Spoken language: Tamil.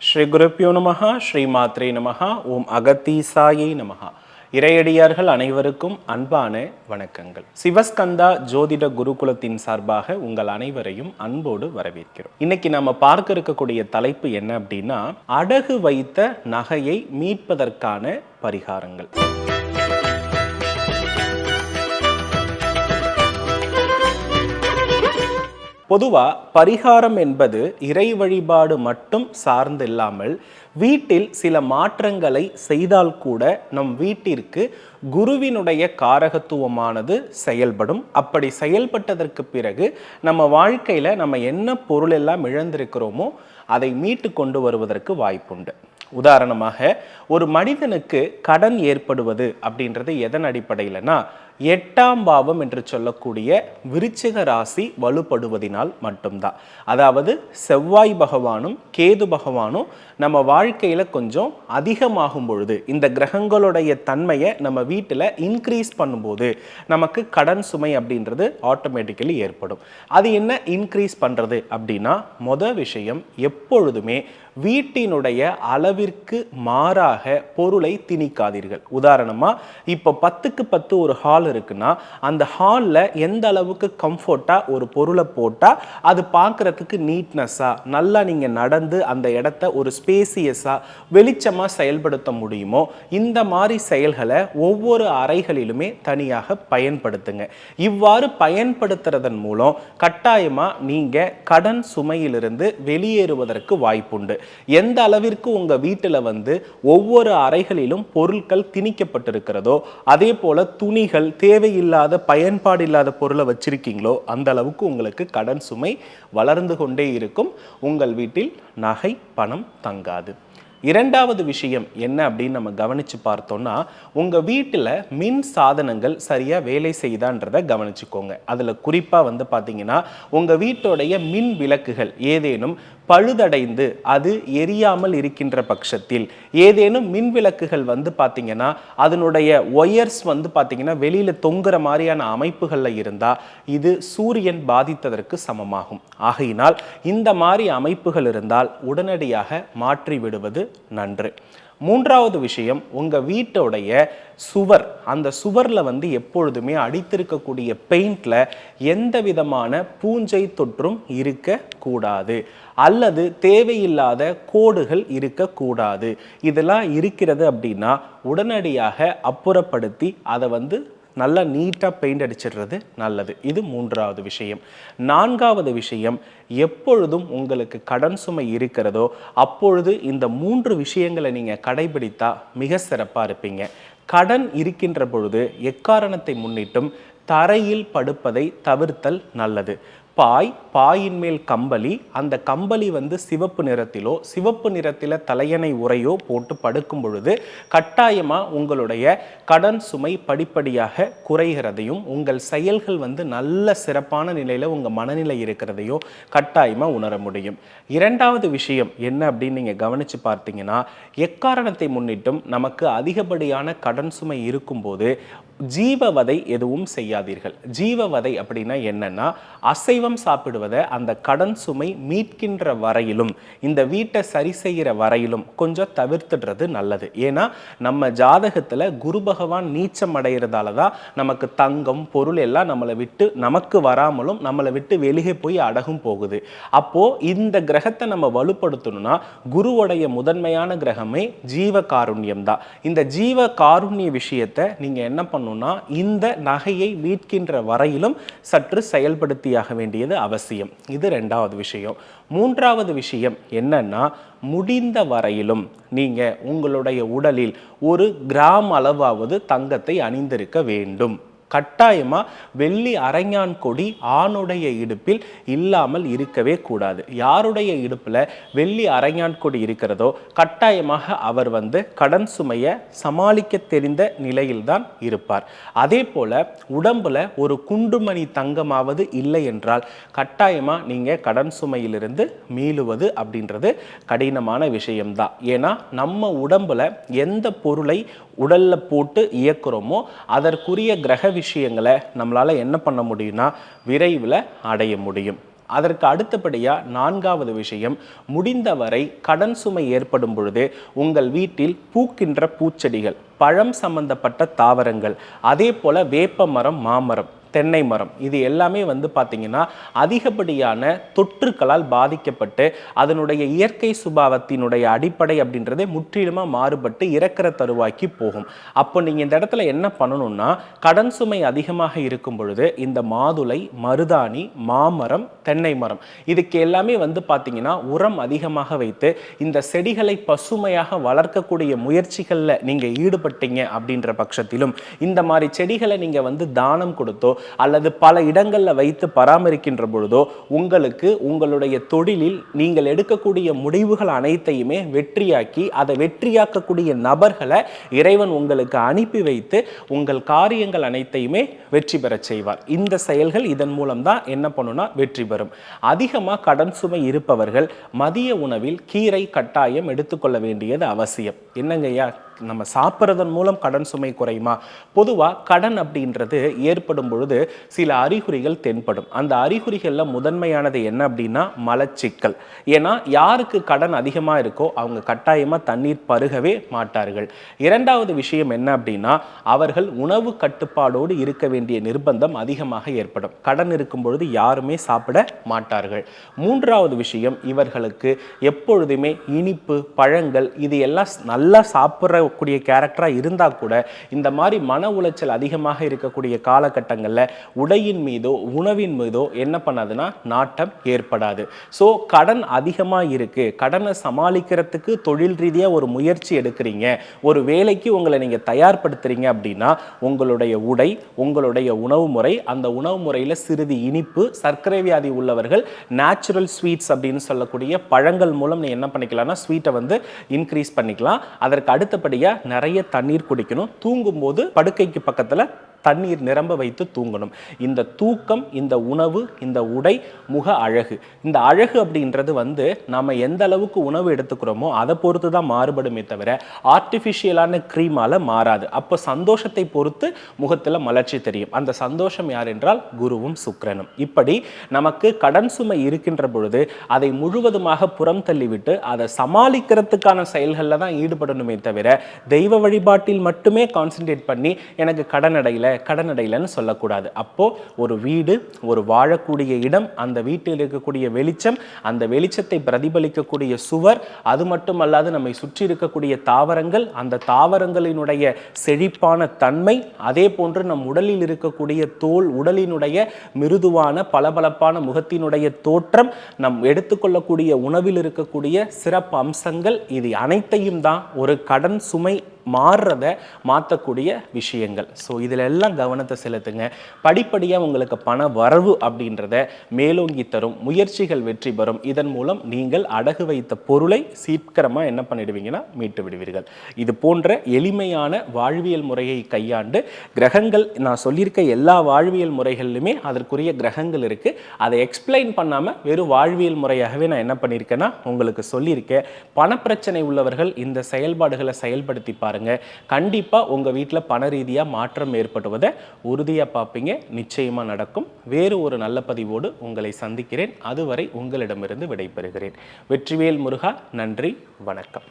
ஸ்ரீ குருப்பியோ நமஹா ஸ்ரீ மாத்ரே நமஹா ஓம் அகத்தீசாயை நமஹா. இறையடியார்கள் அனைவருக்கும் அன்பான வணக்கங்கள். சிவஸ்கந்தா ஜோதிட குருகுலத்தின் சார்பாக உங்கள் அனைவரையும் அன்போடு வரவேற்கிறோம். இன்னைக்கு நம்ம பார்க்க இருக்கக்கூடிய தலைப்பு என்ன அப்படின்னா அடகு வைத்த நகையை மீட்பதற்கான பரிகாரங்கள். பொதுவாக பரிகாரம் என்பது இறை வழிபாடு மட்டும் சார்ந்தில்லாமல் வீட்டில் சில மாற்றங்களை செய்தால் கூட நம் வீட்டிற்கு குருவினுடைய காரகத்துவமானது செயல்படும். அப்படி செயல்பட்டதற்கு பிறகு நம்ம வாழ்க்கையில் நம்ம என்ன பொருள் எல்லாம் இழந்திருக்கிறோமோ அதை மீட்டு கொண்டு வருவதற்கு வாய்ப்புண்டு. உதாரணமாக ஒரு மனிதனுக்கு கடன் ஏற்படுவது அப்படின்றது எதன் அடிப்படையிலனா எட்டாம் பாவம் என்று சொல்லக்கூடிய விருச்சிக ராசி வலுப்படுவதினால் மட்டும்தான். அதாவது செவ்வாய் பகவானும் கேது பகவானும் நம்ம வாழ்க்கையில் கொஞ்சம் அதிகமாகும் பொழுது இந்த கிரகங்களுடைய தன்மையை நம்ம வீட்டில் இன்க்ரீஸ் பண்ணும்போது நமக்கு கடன் சுமை அப்படின்றது ஆட்டோமேட்டிக்கலி ஏற்படும். அது என்ன இன்க்ரீஸ் பண்ணுறது அப்படின்னா மொத விஷயம் எப்பொழுதுமே வீட்டினுடைய அளவிற்கு மாறாக பொருளை திணிக்காதீர்கள். உதாரணமாக இப்போ பத்துக்கு பத்து ஒரு ஹால் இருக்குன்னா அந்த ஹாலில் எந்த அளவுக்கு கம்ஃபர்ட்டாக ஒரு பொருளை போட்டால் அது பார்க்குறதுக்கு நீட்னஸ்ஸாக நல்லா நீங்கள் நடந்து அந்த இடத்த ஒரு ஸ்பேசியஸாக வெளிச்சமாக செயல்படுத்த முடியுமோ இந்த மாதிரி செயல்களை ஒவ்வொரு அறைகளிலுமே தனியாக பயன்படுத்துங்க. இவ்வாறு பயன்படுத்துறதன் மூலம் கட்டாயமாக நீங்கள் கடன் சுமையிலிருந்து வெளியேறுவதற்கு வாய்ப்புண்டு. எந்த அளவிற்கு உங்கள் வீட்டில் வந்து ஒவ்வொரு அறைகளிலும் பொருட்கள் திணிக்கப்பட்டிருக்கிறதோ அதே போல துணிகள் தேவையில்லாத பயன்பாடு இல்லாத பொருளை வச்சிருக்கீங்களோ அந்த அளவுக்கு உங்களுக்கு கடன் சுமை வளர்ந்து கொண்டே இருக்கும். உங்கள் வீட்டில் நகை பணம் தங்காது. இரண்டாவது விஷயம் என்ன அப்படின்னு நம்ம கவனிச்சு பார்த்தோம்னா உங்க வீட்டில் மின் சாதனங்கள் சரியா வேலை செய்தான்றதை கவனிச்சுக்கோங்க. அதில் குறிப்பாக வந்து பார்த்தீங்கன்னா உங்கள் வீட்டோடைய மின் விளக்குகள் ஏதேனும் பழுதடைந்து அது எரியாமல் இருக்கின்ற பட்சத்தில் ஏதேனும் மின் விளக்குகள் வந்து பார்த்திங்கன்னா அதனுடைய ஒயர்ஸ் வந்து பார்த்தீங்கன்னா வெளியில் தொங்குற மாதிரியான அமைப்புகளில் இருந்தால் இது சூரியன் பாதித்ததற்கு சமமாகும். ஆகையினால் இந்த மாதிரி அமைப்புகள் இருந்தால் உடனடியாக மாற்றி விடுவது நன்று. மூன்றாவது விஷயம் உங்கள் வீட்டோடைய சுவர். அந்த சுவரில் வந்து எப்பொழுதுமே அடித்திருக்கக்கூடிய பெயிண்டில் எந்த விதமான பூஞ்சை தொற்றும் இருக்கக்கூடாது. அல்லது தேவையில்லாத கோடுகள் இருக்கக்கூடாது. இதெல்லாம் இருக்கிறது அப்படின்னா உடனடியாக அப்புறப்படுத்தி அதை வந்து நல்லா நீட்டாக பெயிண்ட் அடிச்சிடுறது நல்லது. இது மூன்றாவது விஷயம். நான்காவது விஷயம் எப்பொழுதும் உங்களுக்கு கடன் சுமை இருக்கிறதோ அப்பொழுது இந்த மூன்று விஷயங்களை நீங்கள் கடைபிடித்தா மிக சிறப்பாக இருப்பீங்க. கடன் இருக்கின்ற பொழுது எக்காரணத்தை முன்னிட்டும் தரையில் படுப்பதை தவிர்த்தல் நல்லது. பாய் பாயின் மேல் கம்பளி அந்த கம்பளி வந்து சிவப்பு நிறத்திலோ சிவப்பு நிறத்தில் தலையணை உரையோ போட்டு படுக்கும் பொழுது கட்டாயமாக உங்களுடைய கடன் சுமை படிப்படியாக குறைகிறதையும் உங்கள் செயல்கள் வந்து நல்ல சிறப்பான நிலையில் உங்கள் மனநிலை இருக்கிறதையும் கட்டாயமாக உணர முடியும். இரண்டாவது விஷயம் என்ன அப்படின்னு நீங்கள் கவனித்து பார்த்தீங்கன்னா எக்காரணத்தை முன்னிட்டும் நமக்கு அதிகப்படியான கடன் சுமை இருக்கும்போது ஜீவவதை எதுவும் செய்யாதீர்கள். ஜீவவதை அப்படின்னா என்னன்னா அசைவம் சாப்பிடுவதை அந்த கடன் சுமை மீட்கின்ற வரையிலும் இந்த வீட்டை சரி செய்கிற வரையிலும் கொஞ்சம் தவிர்த்துடுறது நல்லது. ஏன்னா நம்ம ஜாதகத்தில் குரு பகவான் நீச்சம் அடைகிறதால தான் நமக்கு தங்கம் பொருள் எல்லாம் நம்மளை விட்டு நமக்கு வராமலும் நம்மளை விட்டு வெளியே போய் அடகும் போகுது. அப்போது இந்த கிரகத்தை நம்ம வலுப்படுத்தணும்னா குருவுடைய முதன்மையான கிரகமே ஜீவ காருண்யம் தான் இந்த ஜீவ காருண்ய விஷயத்தை நீங்கள் என்ன பண்ணணும்னா இந்த நகையை மீட்கின்ற வரையிலும் சற்று செயல்படுத்தியாக வேண்டியது அவசியம். இது ரெண்டாவது விஷயம். மூன்றாவது விஷயம் என்னன்னா முடிந்த வரையிலும் நீங்க உங்களுடைய உடலில் ஒரு கிராம் அளவாவது தங்கத்தை அணிந்திருக்க வேண்டும். கட்டாயமாக வெள்ளி அரைஞான் கொடி ஆணுடைய இடுப்பில் இல்லாமல் இருக்கவே கூடாது. யாருடைய இடுப்பில் வெள்ளி அரைஞான் கொடி இருக்கிறதோ கட்டாயமாக அவர் வந்து கடன் சுமையை சமாளிக்க தெரிந்த நிலையில்தான் இருப்பார். அதே போல் உடம்பில் ஒரு குண்டுமணி தங்கமாவது இல்லை என்றால் கட்டாயமாக நீங்கள் கடன் சுமையிலிருந்து மீளுவது அப்படின்றது கடினமான விஷயம்தான். ஏன்னா நம்ம உடம்பில் எந்த பொருளை உடலில் போட்டு இயக்குறோமோ அதற்குரிய கிரக விஷயங்களை நம்மளால என்ன பண்ண முடியும்னா விரைவில் அடைய முடியும். அதற்கு அடுத்தபடியாக நான்காவது விஷயம் முடிந்தவரை கடன் சுமை ஏற்படும் பொழுது உங்கள் வீட்டில் பூக்கின்ற பூச்செடிகள் பழம் சம்பந்தப்பட்ட தாவரங்கள் அதே போல வேப்ப மரம் மாமரம் தென்னை மரம். இது எல்லாமே வந்து பார்த்திங்கன்னா அதிகப்படியான தொற்றுக்களால் பாதிக்கப்பட்டு அதனுடைய இயற்கை சுபாவத்தினுடைய அடிப்படை அப்படின்றதே முற்றிலுமாக மாறுபட்டு இறக்கிற தருவாக்கி போகும். அப்போ நீங்கள் இந்த இடத்துல என்ன பண்ணணும்னா கடன் சுமை அதிகமாக இருக்கும் பொழுது இந்த மாதுளை மருதாணி மாமரம் தென்னை மரம் இதுக்கு எல்லாமே வந்து பார்த்தீங்கன்னா உரம் அதிகமாக வைத்து இந்த செடிகளை பசுமையாக வளர்க்கக்கூடிய முயற்சிகளில் நீங்கள் ஈடுபட்டீங்க அப்படின்ற பட்சத்திலும் இந்த மாதிரி செடிகளை நீங்கள் வந்து தானம் கொடுத்தோ அல்லது பல இடங்களில் வைத்து பராமரிக்கின்ற பொழுதோ உங்களுக்கு உங்களுடைய தொழிலில் நீங்கள் எடுக்கக்கூடிய முடிவுகள் அனைத்தையுமே வெற்றியாக்கி அதை வெற்றியாக்கக்கூடிய நபர்களை இறைவன் உங்களுக்கு அனுப்பி வைத்து உங்கள் காரியங்கள் அனைத்தையுமே வெற்றி பெறச் செய்வார். இந்த செயல்கள் இதன் மூலம் தான் என்ன பண்ணுனா வெற்றி பெறும். அதிகமாக கடன் சுமை இருப்பவர்கள் மதிய உணவில் கீரை கட்டாயம் எடுத்துக்கொள்ள வேண்டியது அவசியம். என்னங்கய்யா நம்ம சாப்பிட்றதன் மூலம் கடன் சுமை குறையுமா? பொதுவாக கடன் அப்படின்றது ஏற்படும் பொழுது சில அறிகுறிகள் தென்படும். அந்த அறிகுறிகளில் முதன்மையானது என்ன அப்படின்னா மலச்சிக்கல். ஏன்னா யாருக்கு கடன் அதிகமாக இருக்கோ அவங்க கட்டாயமாக தண்ணீர் பருகவே மாட்டார்கள். இரண்டாவது விஷயம் என்ன அப்படின்னா அவர்கள் உணவு கட்டுப்பாடோடு இருக்க வேண்டிய நிர்பந்தம் அதிகமாக ஏற்படும். கடன் இருக்கும் பொழுது யாருமே சாப்பிட மாட்டார்கள். மூன்றாவது விஷயம் இவர்களுக்கு எப்பொழுதுமே இனிப்பு பழங்கள் இது எல்லாம் நல்லா சாப்பிட்ற இருக்கக்கூடிய கேரக்டராக இருந்தால் கூட இந்த மாதிரி மன உளைச்சல் அதிகமாக இருக்கக்கூடிய காலகட்டங்களில் உடையின் மீதோ உணவின் மீதோ என்ன பண்ணாதுன்னா நாட்டம் ஏற்படாது. ஸோ கடன் அதிகமாக இருக்குது கடனை சமாளிக்கிறதுக்கு தொழில் ரீதியாக ஒரு முயற்சி எடுக்கிறீங்க. ஒரு வேலைக்கு உங்களை நீங்கள் தயார்படுத்துறீங்க அப்படின்னா உங்களுடைய உடை உங்களுடைய உணவு முறை அந்த உணவு முறையில் சிறிது இனிப்பு சர்க்கரை வியாதி உள்ளவர்கள் நேச்சுரல் ஸ்வீட்ஸ் அப்படின்னு சொல்லக்கூடிய பழங்கள் மூலம் நீ என்ன பண்ணிக்கலாம்னா ஸ்வீட்டை வந்து இன்க்ரீஸ் பண்ணிக்கலாம். அதற்கு அடுத்தபடி நல்லபடியாக நிறைய தண்ணீர் குடிக்கணும். தூங்கும்போது படுக்கைக்கு பக்கத்தில் தண்ணீர் நிரம்ப வைத்து தூங்கணும். இந்த தூக்கம் இந்த உணவு இந்த உடை முக அழகு. இந்த அழகு அப்படின்றது வந்து நம்ம எந்த அளவுக்கு உணவு எடுத்துக்கிறோமோ அதை பொறுத்து தான் மாறுபடுமே தவிர ஆர்டிஃபிஷியலான க்ரீமால் மாறாது. அப்போ சந்தோஷத்தை பொறுத்து முகத்தில் மலர்ச்சி தெரியும். அந்த சந்தோஷம் யார் என்றால் குருவும் சுக்கரனும். இப்படி நமக்கு கடன் சுமை இருக்கின்ற பொழுது அதை முழுவதுமாக புறம் தள்ளிவிட்டு அதை சமாளிக்கிறதுக்கான செயல்களில் தான் ஈடுபடணுமே தவிர தெய்வ வழிபாட்டில் மட்டுமே கான்சென்ட்ரேட் பண்ணி எனக்கு கடன் அடையில கடனடையிலன்னு சொல்லக்கூடாது. அப்போது ஒரு வீடு ஒரு வாழக்கூடிய இடம் அந்த வீட்டில் இருக்கக்கூடிய வெளிச்சம் அந்த வெளிச்சத்தை பிரதிபலிக்கக்கூடிய சுவர் அது மட்டுமல்லாது நம்மை சுற்றி இருக்கக்கூடிய தாவரங்கள் அந்த தாவரங்களினுடைய செழிப்பான தன்மை அதே போன்று நம் உடலில் இருக்கக்கூடிய தோல் உடலினுடைய மிருதுவான பளபளப்பான முகத்தினுடைய தோற்றம் நம் எடுத்துக்கொள்ளக்கூடிய உணவில் இருக்கக்கூடிய சிறப்பு அம்சங்கள் இது அனைத்தையும் தான் ஒரு கடன் சுமை மாறுறத மாற்றக்கூடிய விஷயங்கள். ஸோ இதில் எல்லாம் கவனத்தை செலுத்துங்க. படிப்படியாக உங்களுக்கு பண வரவு அப்படின்றத மேலோங்கி தரும். முயற்சிகள் வெற்றி பெறும். இதன் மூலம் நீங்கள் அடகு வைத்த பொருளை சீக்கிரமாக என்ன பண்ணிடுவீங்கன்னா மீட்டு விடுவீர்கள். இது போன்ற எளிமையான வாழ்வியல் முறையை கையாண்டு கிரகங்கள் நான் சொல்லியிருக்க எல்லா வாழ்வியல் முறைகள்லையுமே அதற்குரிய கிரகங்கள் இருக்குது அதை எக்ஸ்பிளைன் பண்ணாமல் வெறும் வாழ்வியல் முறையாகவே நான் என்ன பண்ணியிருக்கேன்னா உங்களுக்கு சொல்லியிருக்கேன். பணப்பிரச்சனை உள்ளவர்கள் இந்த செயல்பாடுகளை செயல்படுத்தி பாருங்கள் பாருங்கள் கண்டிப்பாக உங்கள் வீட்டில் பண ரீதியாக மாற்றம் ஏற்படுவதை உறுதியாக பார்ப்பீங்க நிச்சயமாக நடக்கும். வேறு ஒரு நல்ல பதிவோடு உங்களை சந்திக்கிறேன். அதுவரை உங்களிடமிருந்து விடைபெறுகிறேன். வெற்றிவேல் முருகா நன்றி வணக்கம்.